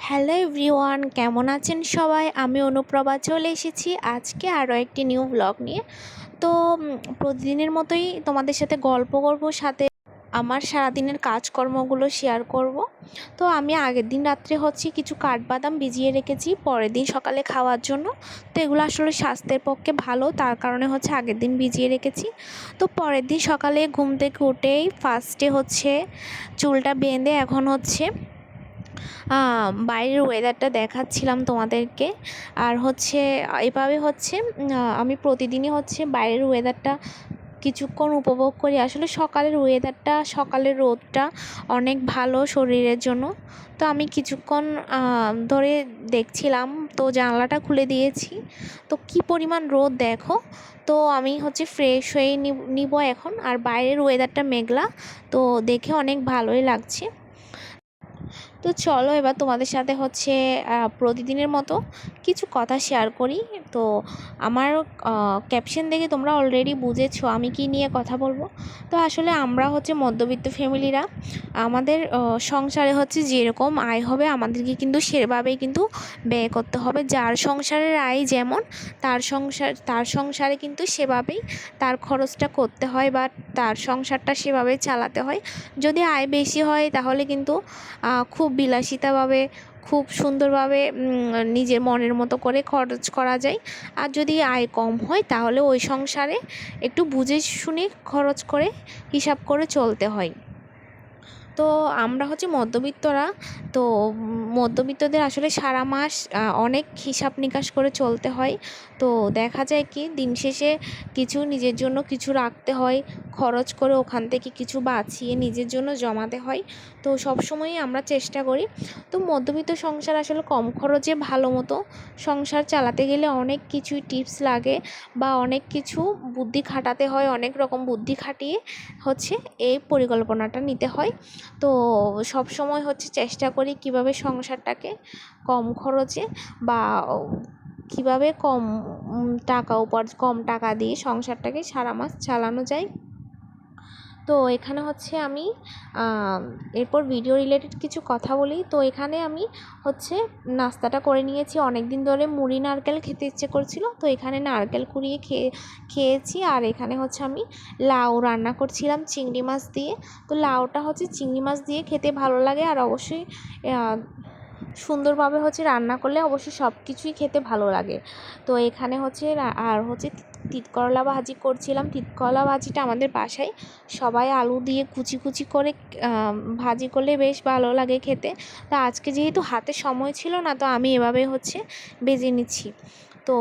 Hello everyone, কেমন আছেন সবাই? আমি অনুপ্রভা চলে এসেছি আজকে আরও একটি নিউ ব্লগ নিয়ে। তো প্রতিদিনের মতোই তোমাদের সাথে গল্প করব, সাথে আমার সারাদিনের কাজকর্মগুলো শেয়ার করব। তো, আমি আগের দিন রাত্রে হচ্ছে কিছু কাঠবাদাম ভিজিয়ে রেখেছি, পরের দিন সকালে খাওয়ার জন্য। তো, এগুলো আসলে স্বাস্থ্যের পক্ষে ভালো, তার কারণে হচ্ছে আগের দিন ভিজিয়ে রেখেছি। তো, পরের দিন সকালে ঘুম থেকে উঠেই ফার্স্টে হচ্ছে চুলটা বেঁধে এখন হচ্ছে বাইরের ওয়েদারটা দেখাচ্ছিলাম তোমাদেরকে। আর হচ্ছে, এভাবে হচ্ছে আমি প্রতিদিনই হচ্ছে বাইরের ওয়েদারটা কিছুক্ষণ উপভোগ করি। আসলে সকালের ওয়েদারটা সকালের রোদটা অনেক ভালো শরীরের জন্য। তো আমি কিছুক্ষণ ধরে দেখছিলাম, তো জানলাটা খুলে দিয়েছি। তো কি পরিমাণ রোদ দেখো? তো আমি হচ্ছে ফ্রেশ হয়ে নিব- এখন। আর বাইরের ওয়েদারটা মেঘলা, তো দেখে অনেক ভালোই লাগছে। তো চলো এবার তোমাদের সাথে হচ্ছে প্রতিদিনের মতো কিছু কথা শেয়ার করি। তো আমার ক্যাপশন দেখে তোমরা অলরেডি বুঝেছ আমি কি নিয়ে কথা বলব। তো আসলে আমরা হচ্ছে মধ্যবিত্ত ফ্যামিলিরা আমাদের সংসারে হচ্ছে যেরকম আয় হবে আমাদেরকে কিন্তু সেভাবেই কিন্তু ব্যয় করতে হবে। যার সংসারের আয় যেমন তার সংসার তার সংসারে কিন্তু সেভাবেই তার খরচটা করতে হয় বা তার সংসারটা সেভাবে চালাতে হয়। যদি আয় বেশি হয় তাহলে কিন্তু আহ, খুব বিলাসিতাভাবে, খুব সুন্দরভাবে নিজের মনের মতো করে খরচ করা যায়। আর যদি আয় কম হয়, তাহলে ওই সংসারে একটু বুঝে শুনে খরচ করে হিসাব করে চলতে হয়। তো আমরা হচ্ছে মধ্যবিত্তরা, তো মধ্যবিত্তদের আসলে সারা মাস অনেক হিসাব নিকাশ করে চলতে হয়। তো দেখা যায় কি, দিন শেষে কিছু নিজের জন্য কিছু রাখতে হয়, খরচ করে ওখান থেকে কিছু বাঁচিয়ে নিজের জন্য জমাতে হয়। তো সবসময়ই আমরা চেষ্টা করি। তো মধ্যবিত্ত সংসার আসলে কম খরচে ভালো মতো সংসার চালাতে গেলে অনেক কিছুই টিপস লাগে বা অনেক কিছু বুদ্ধি খাটাতে হয়, অনেক রকম বুদ্ধি খাটিয়ে হচ্ছে এই পরিকল্পনাটা নিতে হয়। তো সব সময় হচ্ছে চেষ্টা করি কীভাবে সংসারটাকে কম খরচে বা কীভাবে কম টাকা উপার্জন কম টাকা দিয়ে সংসারটাকে সারা মাস চালানো যায়। তো এখানে হচ্ছে আমি এরপর ভিডিও রিলেটেড কিছু কথা বলি। তো এখানে আমি হচ্ছে নাস্তাটা করে নিয়েছি। অনেক দিন ধরে মুড়ি, নারকেল খেতে ইচ্ছে করছিল। তো এখানে নারকেল কুড়িয়ে খেয়ে, খেয়েছি। আর এখানে হচ্ছে আমি লাউ রান্না করছিলাম চিংড়ি মাছ দিয়ে। তো লাউটা হচ্ছে চিংড়ি মাছ দিয়ে খেতে ভালো লাগে। আর অবশ্যই সুন্দরভাবে হচ্ছে রান্না করলে অবশ্যই সব কিছুই খেতে ভালো লাগে। তো এখানে হচ্ছে আর হচ্ছে তিত করলা ভাজি করছিলাম। তিত করলা ভাজিটা আমাদের বাসায় সবাই আলু দিয়ে কুচি কুচি করে ভাজি করলে বেশ ভালো লাগে খেতে। তো আজকে যেহেতু হাতে সময় ছিল না, তো আমি এভাবে হচ্ছে ভেজে নিচ্ছি। তো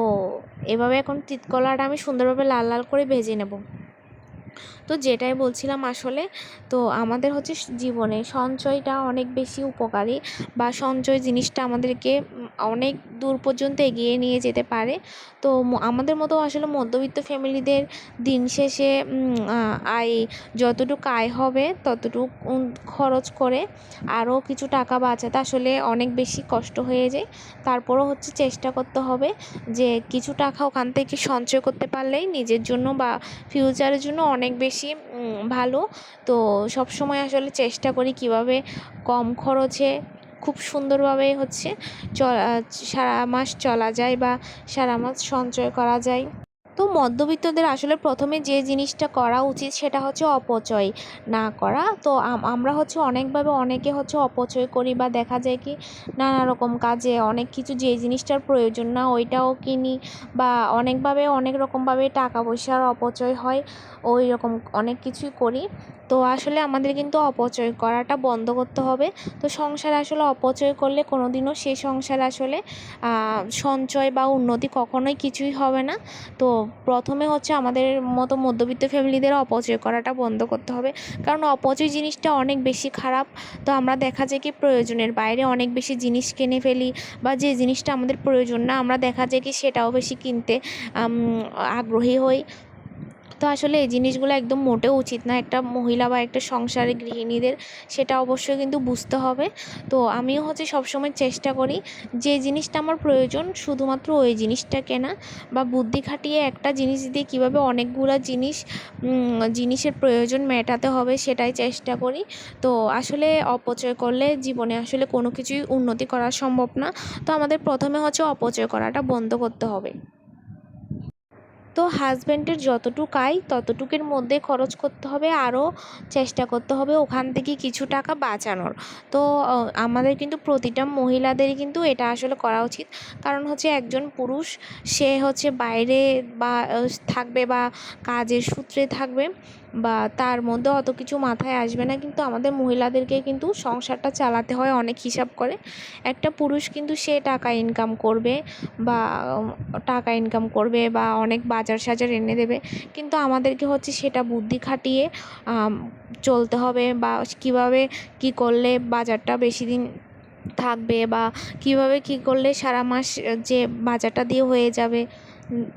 এভাবে এখন তিতকলাটা আমি সুন্দরভাবে লাল লাল করে ভেজে নেব। তো যেটাই বলছিলাম আসলে, তো আমাদের হচ্ছে জীবনে সঞ্চয়টা অনেক বেশি উপকারী বা সঞ্চয় জিনিসটা আমাদেরকে অনেক দূর পর্যন্ত এগিয়ে নিয়ে যেতে পারে। তো আমাদের মতো আসলে মধ্যবিত্ত ফ্যামিলিদের দিন শেষে আয় যতটুকু আয় হবে ততটুকু খরচ করে আরও কিছু টাকা বাঁচাতে আসলে অনেক বেশি কষ্ট হয়ে যায়। তারপরও হচ্ছে চেষ্টা করতে হবে যে কিছু টাকা ওখান থেকে সঞ্চয় করতে পারলেই নিজের জন্য বা ফিউচারের জন্য অনেক বেশি উম, ভালো। তো সব সময় আসলে চেষ্টা করি কীভাবে কম খরচে খুব সুন্দরভাবে হচ্ছে চলা সারা মাস চলা যায় বা সারা মাস সঞ্চয় করা যায়। মধ্যবিত্তদের আসলে প্রথমে যে জিনিসটা করা উচিত সেটা হচ্ছে অপচয় না করা। তো আমরা হচ্ছে অনেকভাবে অনেকে হচ্ছে অপচয় করি বা দেখা যায় কি নানা রকম কাজে অনেক কিছু যে জিনিসটার প্রয়োজন না ওইটাও কিনি বা অনেকভাবে অনেক রকমভাবে টাকা পয়সার অপচয় হয় ওই রকম অনেক কিছুই করি। তো আসলে আমাদের কিন্তু অপচয় করাটা বন্ধ করতে হবে। তো সংসার আসলে অপচয় করলে কোনো দিনও সে সংসারে আসলে সঞ্চয় বা উন্নতি কখনোই কিছুই হবে না। তো প্রথমে হচ্ছে আমাদের মতো মধ্যবিত্ত ফ্যামিলিদের অপচয় করাটা বন্ধ করতে হবে। কারণ অপচয় জিনিসটা অনেক বেশি খারাপ। তো আমরা দেখা যায় কি প্রয়োজনের বাইরে অনেক বেশি জিনিস কিনে ফেলি বা যে জিনিসটা আমাদের প্রয়োজন না, আমরা দেখা যায় কি সেটাও বেশি কিনতে আগ্রহী হই। তো আসলে এই জিনিসগুলো একদম মোটেও উচিত না। একটা মহিলা বা একটা সংসারে গৃহিণীদের সেটা অবশ্যই কিন্তু বুঝতে হবে। তো আমিও হচ্ছে সবসময় চেষ্টা করি যে জিনিসটা আমার প্রয়োজন শুধুমাত্র ওই জিনিসটা কেনা বা বুদ্ধি খাটিয়ে একটা জিনিস দিয়ে কীভাবে অনেকগুলো জিনিস জিনিসের প্রয়োজন মেটাতে হবে সেটাই চেষ্টা করি। তো আসলে অপচয় করলে জীবনে আসলে কোনো কিছুই উন্নতি করা সম্ভব না। তো আমাদের প্রথমে হচ্ছে অপচয় করাটা বন্ধ করতে হবে। তো হাজব্যান্ডের যতটুকু আয়, ততটুকের মধ্যে খরচ করতে হবে, আরও চেষ্টা করতে হবে ওখান থেকে কিছু টাকা বাঁচানোর। তো আমাদের কিন্তু প্রতিটা মহিলাদেরই কিন্তু এটা আসলে করা উচিত। কারণ হচ্ছে একজন পুরুষ, সে হচ্ছে বাইরে বা থাকবে বা কাজের সূত্রে থাকবে। বা তার মধ্যে অত কিছু মাথায় আসবে না, কিন্তু আমাদের মহিলাদেরকে কিন্তু সংসারটা চালাতে হয়, অনেক হিসাব করে। একটা পুরুষ কিন্তু সে টাকা ইনকাম করবে বা টাকা ইনকাম করবে বা অনেক বাজার সাজার এনে দেবে, কিন্তু আমাদেরকে হচ্ছে সেটা বুদ্ধি খাটিয়ে চলতে হবে বা কীভাবে কী করলে বাজারটা বেশি দিন থাকবে বা কীভাবে কী করলে সারা মাস, যে বাজারটা দিয়ে হয়ে যাবে।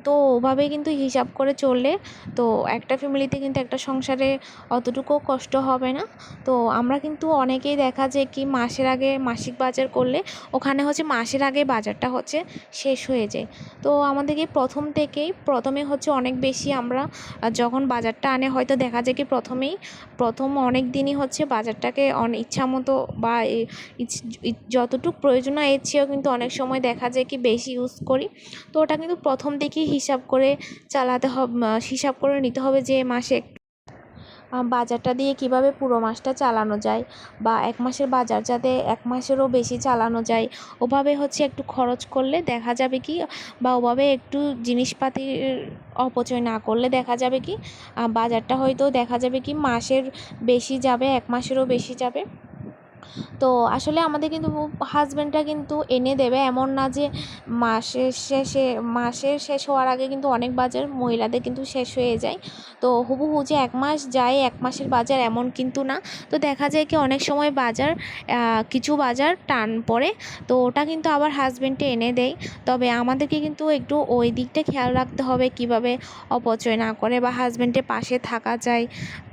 তো ওভাবে কিন্তু হিসাব করে চললে তো একটা ফ্যামিলিতে কিন্তু একটা সংসারে অতটুকুও কষ্ট হবে না। তো আমরা কিন্তু অনেকেই দেখা যায় কি মাসের আগে মাসিক বাজার করলে ওখানে হচ্ছে মাসের আগে বাজারটা হচ্ছে শেষ হয়ে যায়। তো আমাদেরকে প্রথম থেকেই, প্রথমে হচ্ছে অনেক বেশি আমরা যখন বাজারটা আনে হয়তো দেখা যায় কি প্রথমেই, প্রথম অনেক দিনই হচ্ছে বাজারটাকে ইচ্ছা মতো বা যতটুকু প্রয়োজন এর চেয়েও কিন্তু অনেক সময় দেখা যায় কি বেশি ইউজ করি। তো ওটা কিন্তু প্রথম থেকেই হিসাব করে চালাতে হবে হিসাব করে নিতে হবে যে মাসে বাজারটা দিয়ে কীভাবে পুরো মাসটা চালানো যায় বা এক মাসের বাজার যাতে এক মাসেরও বেশি চালানো যায়। ওভাবে হচ্ছে একটু খরচ করলে দেখা যাবে কি, বা ওভাবে একটু জিনিসপাতির অপচয় না করলে দেখা যাবে কি বাজারটা হয়তো দেখা যাবে কি মাসের বেশি যাবে, এক মাসেরও বেশি যাবে। তো আসলে আমাদের কিন্তু হাজব্যান্ডরা কিন্তু এনে দেবে। এমন না যে মাসের শেষে মাসের শেষ হওয়ার আগে কিন্তু অনেক বাজার মহিলাদের কিন্তু শেষ হয়ে যায়। তো হুবহু যে এক মাস যায়, এক মাসের বাজার এমন কিন্তু না। তো দেখা যায় কি অনেক সময় বাজার কিছু বাজার টান পড়ে। তো ওটা কিন্তু আবার হাজব্যান্ডে এনে দেয়। তবে আমাদেরকে কিন্তু একটু ওই দিকটা খেয়াল রাখতে হবে কীভাবে অপচয় না করে বা হাজব্যান্ডের পাশে থাকা যায়।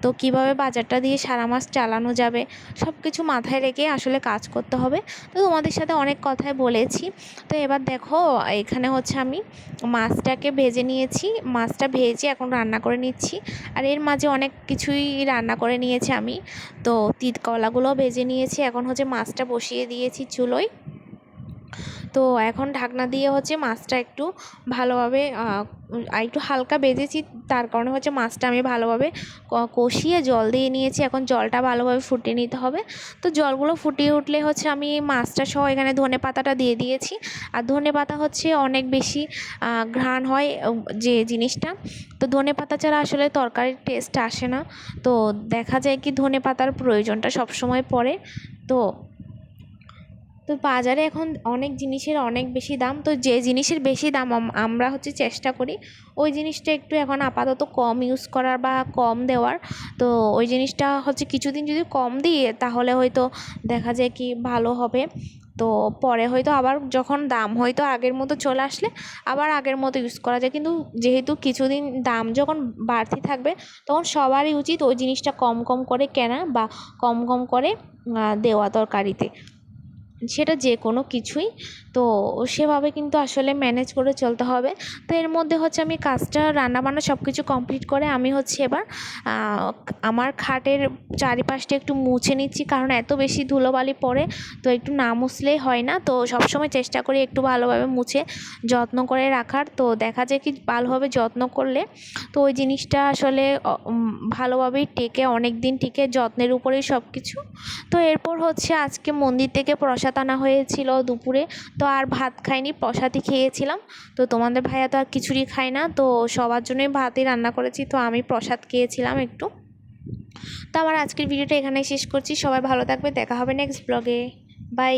তো কীভাবে বাজারটা দিয়ে সারা মাস চালানো যাবে? সব কিছু মাথায় রেখে আসলে কাজ করতে হবে। তো তোমাদের সাথে অনেক কথাই বলেছি। তো এবার দেখো, এখানে হচ্ছে আমি মাছটাকে ভেজে নিয়েছি। মাছটা ভেজে এখন রান্না করে নিচ্ছি। আর এর মাঝে অনেক কিছুই রান্না করে নিয়েছি আমি। তো তিতকলাগুলো ভেজে নিয়েছি। এখন হচ্ছে মাছটা বসিয়ে দিয়েছি চুলোয়। তো এখন ঢাকনা দিয়ে হচ্ছে মাছটা একটু ভালোভাবে একটু হালকা বেজেছি, তার কারণে হচ্ছে মাছটা আমি ভালোভাবে কষিয়ে জল দিয়ে নিয়েছি। এখন জলটা ভালোভাবে ফুটিয়ে নিতে হবে। তো জলগুলো ফুটিয়ে উঠলে হচ্ছে আমি মাছটা সহ এখানে ধনে পাতাটা দিয়ে দিয়েছি। আর ধনে পাতা হচ্ছে অনেক বেশি ঘ্রাণ হয় যে জিনিসটা। তো ধনে পাতা ছাড়া আসলে তরকারির টেস্ট আসে না। তো দেখা যায় কি ধনে পাতার প্রয়োজনটা সবসময় পড়ে। তো তো বাজারে এখন অনেক জিনিসের অনেক বেশি দাম, তো যে জিনিসের বেশি দাম আমরা হচ্ছে চেষ্টা করি, ওই জিনিসটা একটু এখন আপাতত কম ইউজ করার বা কম দেওয়ার। তো ওই জিনিসটা হচ্ছে কিছুদিন যদি কম দিই তাহলে হয়তো দেখা যায় কি ভালো হবে। তো পরে হয়তো আবার যখন দাম হয়তো আগের মতো চলে আসলে, আবার আগের মতো ইউজ করা যায়। কিন্তু যেহেতু কিছুদিন দাম যখন বাড়তি থাকবে, তখন সবারই উচিত ওই জিনিসটা কম কম করে কেনা বা কম কম করে দেওয়া তরকারিতে। সেটা যে কোনো কিছুই তো সেভাবে কিন্তু আসলে ম্যানেজ করে চলতে হবে। তো এর মধ্যে হচ্ছে আমি কাজটা, রান্নাবান্না সব কিছু কমপ্লিট করে আমি হচ্ছে এবার আমার খাটের চারিপাশটা একটু মুছে নিচ্ছি। কারণ এত বেশি ধুলোবালি পড়ে তো একটু না মুছলেই হয় না। তো সবসময় চেষ্টা করি একটু ভালোভাবে মুছে যত্ন করে রাখার। তো দেখা যায় কি ভালোভাবে যত্ন করলে তো ওই জিনিসটা আসলে ভালোভাবেই টেকে অনেক দিন টিকে যত্নের উপরেই সব কিছু তো এরপর হচ্ছে আজকে মন্দির থেকে প্রসাদ আনা হয়েছিল দুপুরে। তো আর ভাত খাইনি, প্রসাদই খেয়েছিলাম। তো তোমাদের ভাইয়া তো আর কিছুরই খায় না, তো সবার জন্যই ভাতই রান্না করেছি, তো আমি প্রসাদ খেয়েছিলাম একটু। তো আমার আজকের ভিডিওটা এখানেই শেষ করছি, সবাই ভালো থাকবে, দেখা হবে নেক্সট ব্লগে বাই